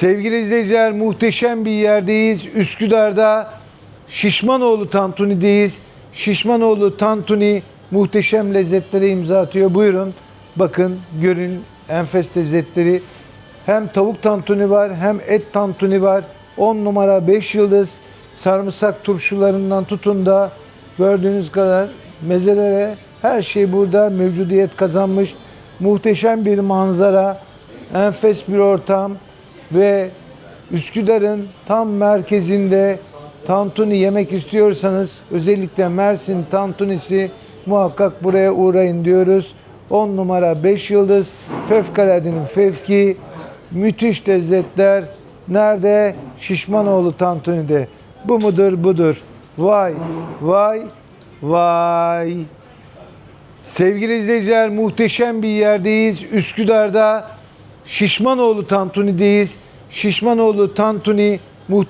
Sevgili izleyiciler muhteşem bir yerdeyiz. Üsküdar'da Şişmanoğlu Tantuni'deyiz. Şişmanoğlu Tantuni muhteşem lezzetlere imza atıyor. Buyurun bakın görün enfes lezzetleri. Hem tavuk tantuni var hem et tantuni var. 10 numara 5 yıldız sarımsak turşularından tutun da gördüğünüz kadar mezelere her şey burada mevcudiyet kazanmış. Muhteşem bir manzara, enfes bir ortam ve Üsküdar'ın tam merkezinde tantuni yemek istiyorsanız özellikle Mersin tantunisi muhakkak buraya uğrayın diyoruz. 10 numara 5 yıldız fevkaladenin fevki müthiş lezzetler nerede? Şişmanoğlu tantuni'de. Bu mudur budur. Vay vay vay. Sevgili izleyiciler muhteşem bir yerdeyiz. Üsküdar'da Şişmanoğlu Tantuni'deyiz. Şişmanoğlu Tantuni